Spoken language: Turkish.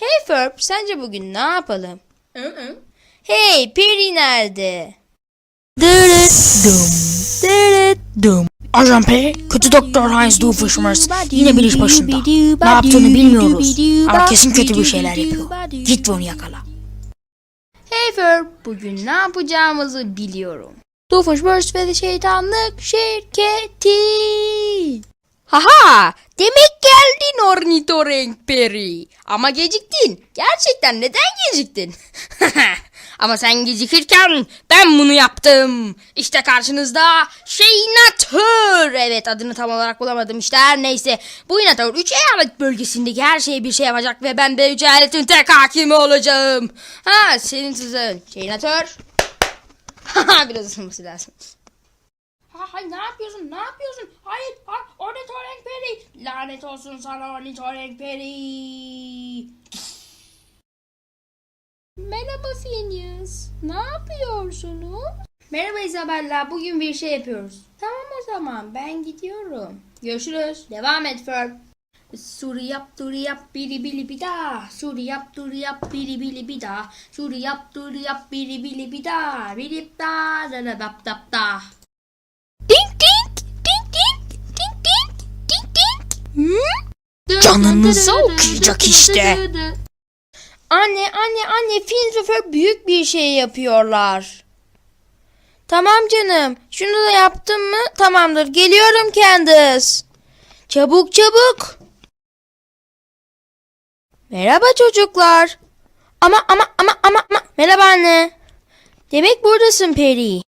Hey Ferb, sence bugün ne yapalım? Hey, Peri nerede? Ajan P, kötü doktor Heinz Doofenshmirtz yine bir iş başında. Ne yaptığını bilmiyoruz. Ama kesin kötü bir şeyler yapıyor. Git ve onu yakala. Hey Ferb, bugün ne yapacağımızı biliyorum. Doofenshmirtz ve Şeytanlık Şirketi. Haha, demek geldin ornitorenk peri. Ama geciktin. Gerçekten neden geciktin? Ama sen gecikirken ben bunu yaptım. İşte karşınızda Şeynatör. Evet adını tam olarak bulamadım işte her neyse. Bu inatör 3 eyalet bölgesindeki her şeye bir şey yapacak ve ben de 3 eyaletin tek hakimi olacağım. Ha senin sızın. Şeynatör. Haha biraz ısınması lazım. Hay ne yapıyorsun? Ne yapıyorsun? Hayır, ha, ornitorenk peri. Lanet olsun sana ornitorenk peri. Merhaba Phineas. Ne yapıyorsunuz? Merhaba Isabella. Bugün bir şey yapıyoruz. Tamam o zaman. Ben gidiyorum. Görüşürüz. Devam et Ferb. Suri yap duri yap biri bili bir daha. Suri yap duri yap biri bili bir daha. Suri yap duri yap biri bili bir daha. Biri da da da dap dap da. Canınızı okuyacak işte. Anne anne anne Ferb büyük bir şey yapıyorlar. Tamam canım. Şunu da yaptın mı? Tamamdır. Geliyorum Candace. Çabuk çabuk. Merhaba çocuklar. Ama ama ama ama ama. Merhaba anne. Demek buradasın Peri.